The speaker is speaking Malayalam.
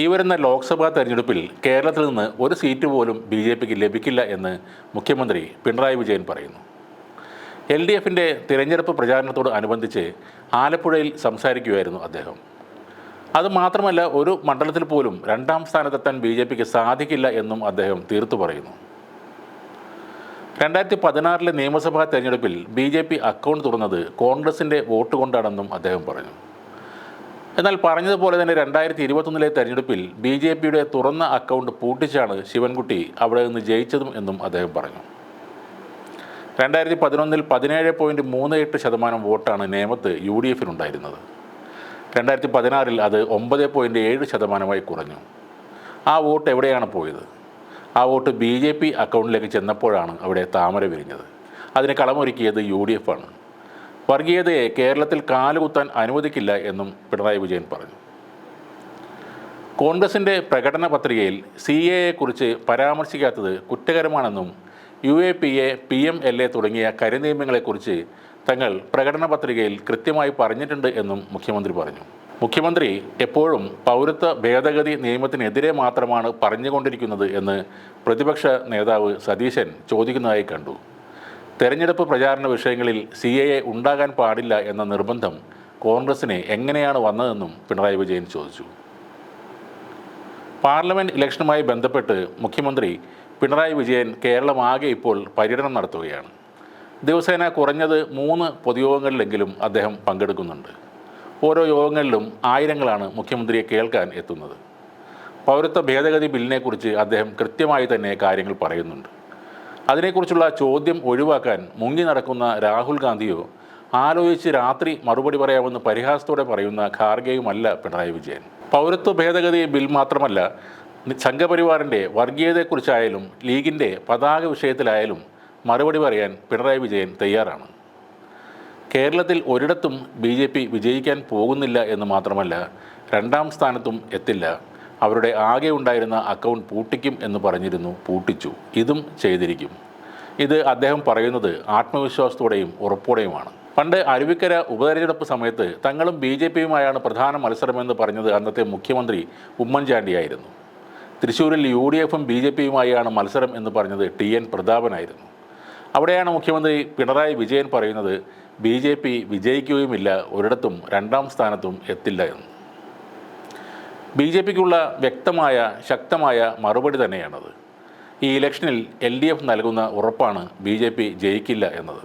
ഈ വരുന്ന ലോക്സഭാ തെരഞ്ഞെടുപ്പിൽ കേരളത്തിൽ നിന്ന് ഒരു സീറ്റ് പോലും ബി ജെ പിക്ക് ലഭിക്കില്ല എന്ന് മുഖ്യമന്ത്രി പിണറായി വിജയൻ പറയുന്നു. എൽ ഡി എഫിന്റെ തിരഞ്ഞെടുപ്പ് പ്രചാരണത്തോട് അനുബന്ധിച്ച് ആലപ്പുഴയിൽ സംസാരിക്കുകയായിരുന്നു അദ്ദേഹം. അതുമാത്രമല്ല ഒരു മണ്ഡലത്തിൽ പോലും രണ്ടാം സ്ഥാനത്തെത്താൻ ബി ജെ പിക്ക് സാധിക്കില്ല എന്നും അദ്ദേഹം തീർത്തു പറയുന്നു. രണ്ടായിരത്തി പതിനാറിലെ നിയമസഭാ തെരഞ്ഞെടുപ്പിൽ ബി ജെ പി അക്കൗണ്ട് തുറന്നത് കോൺഗ്രസിന്റെ വോട്ട് കൊണ്ടാണെന്നും അദ്ദേഹം പറഞ്ഞു. എന്നാൽ പറഞ്ഞതുപോലെ തന്നെ രണ്ടായിരത്തി ഇരുപത്തൊന്നിലെ തെരഞ്ഞെടുപ്പിൽ ബി ജെ പിയുടെ തുറന്ന അക്കൗണ്ട് പൂട്ടിച്ചാണ് ശിവൻകുട്ടി അവിടെ നിന്ന് ജയിച്ചതും എന്നും അദ്ദേഹം പറഞ്ഞു. രണ്ടായിരത്തി പതിനൊന്നിൽ പതിനേഴ് പോയിന്റ് മൂന്ന് എട്ട് ശതമാനം വോട്ടാണ് നേമത്ത് യു ഡി എഫിനുണ്ടായിരുന്നത് രണ്ടായിരത്തി പതിനാറിൽ അത് ഒമ്പത് പോയിന്റ് ഏഴ് ശതമാനമായി കുറഞ്ഞു. ആ വോട്ട് എവിടെയാണ് പോയത്? ആ വോട്ട് ബി ജെ പി അക്കൗണ്ടിലേക്ക് ചെന്നപ്പോഴാണ് അവിടെ താമര വിരിഞ്ഞത്. അതിന് കളമൊരുക്കിയത് യു ഡി എഫ് ആണ്. വർഗീയതയെ കേരളത്തിൽ കാലുകുത്താൻ അനുവദിക്കില്ല എന്നും പിണറായി വിജയൻ പറഞ്ഞു. കോൺഗ്രസിന്റെ പ്രകടന പത്രികയിൽ സി എയെക്കുറിച്ച് പരാമർശിക്കാത്തത് കുറ്റകരമാണെന്നും U A P A P M L A തുടങ്ങിയ കരിനിയമങ്ങളെക്കുറിച്ച് തങ്ങൾ പ്രകടന പത്രികയിൽ കൃത്യമായി പറഞ്ഞിട്ടുണ്ട് എന്നും മുഖ്യമന്ത്രി പറഞ്ഞു. മുഖ്യമന്ത്രി എപ്പോഴും പൗരത്വ ഭേദഗതി നിയമത്തിനെതിരെ മാത്രമാണ് പറഞ്ഞുകൊണ്ടിരിക്കുന്നത് എന്ന് പ്രതിപക്ഷ നേതാവ് സതീശൻ ചോദിക്കുന്നതായി കണ്ടു. തെരഞ്ഞെടുപ്പ് പ്രചാരണ വിഷയങ്ങളിൽ സി എ എ ഉണ്ടാകാൻ പാടില്ല എന്ന നിർബന്ധം കോൺഗ്രസിന് എങ്ങനെയാണ് വന്നതെന്നും പിണറായി വിജയൻ ചോദിച്ചു. പാർലമെന്റ് ഇലക്ഷനുമായി ബന്ധപ്പെട്ട് മുഖ്യമന്ത്രി പിണറായി വിജയൻ കേരളമാകെ ഇപ്പോൾ പര്യടനം നടത്തുകയാണ്. ദിവസേന കുറഞ്ഞത് മൂന്ന് പൊതുയോഗങ്ങളിലെങ്കിലും അദ്ദേഹം പങ്കെടുക്കുന്നുണ്ട്. ഓരോ യോഗങ്ങളിലും ആയിരങ്ങളാണ് മുഖ്യമന്ത്രിയെ കേൾക്കാൻ എത്തുന്നത്. പൗരത്വ ഭേദഗതി ബില്ലിനെക്കുറിച്ച് അദ്ദേഹം കൃത്യമായി തന്നെ കാര്യങ്ങൾ പറയുന്നുണ്ട്. അതിനെക്കുറിച്ചുള്ള ചോദ്യം ഒഴിവാക്കാൻ മുങ്ങി നടക്കുന്ന രാഹുൽ ഗാന്ധിയോ ആലോചിച്ച് രാത്രി മറുപടി പറയാമെന്ന് പരിഹാസത്തോടെ പറയുന്ന ഖാർഗെയുമല്ല പിണറായി വിജയൻ. പൗരത്വ ഭേദഗതി ബിൽ മാത്രമല്ല സംഘപരിവാറിന്റെ വർഗീയതയെക്കുറിച്ചായാലും ലീഗിന്റെ പതാക വിഷയത്തിലായാലും മറുപടി പറയാൻ പിണറായി വിജയൻ തയ്യാറാണ്. കേരളത്തിൽ ഒരിടത്തും ബി ജെ പി വിജയിക്കാൻ പോകുന്നില്ല എന്ന് മാത്രമല്ല രണ്ടാം സ്ഥാനത്തും എത്തില്ല. അവരുടെ ആകെ ഉണ്ടായിരുന്ന അക്കൗണ്ട് പൂട്ടിക്കും എന്ന് പറഞ്ഞിരുന്നു പൂട്ടിച്ചു. ഇതും ചെയ്തിരിക്കും. ഇത് അദ്ദേഹം പറയുന്നത് ആത്മവിശ്വാസത്തോടെയും ഉറപ്പോടെയുമാണ്. പണ്ട് അരുവിക്കര ഉപതെരഞ്ഞെടുപ്പ് സമയത്ത് തങ്ങളും ബി ജെ പിയുമായാണ് പ്രധാന മത്സരമെന്ന് പറഞ്ഞത് അന്നത്തെ മുഖ്യമന്ത്രി ഉമ്മൻചാണ്ടിയായിരുന്നു. തൃശ്ശൂരിൽ യു ഡി എഫും ബി ജെ പിയുമായാണ് മത്സരം എന്ന് പറഞ്ഞത് ടി എൻ പ്രതാപനായിരുന്നു. അവിടെയാണ് മുഖ്യമന്ത്രി പിണറായി വിജയൻ പറയുന്നത് ബി ജെ പി വിജയിക്കുകയുമില്ല ഒരിടത്തും രണ്ടാം സ്ഥാനത്തും എത്തില്ല എന്ന്. ബി ജെ പിക്കുള്ള വ്യക്തമായ ശക്തമായ മറുപടി തന്നെയാണത്. ഈ ഇലക്ഷനിൽ എൽ ഡി എഫ് നൽകുന്ന ഉറപ്പാണ് ബി ജെ പി ജയിക്കില്ല എന്നത്.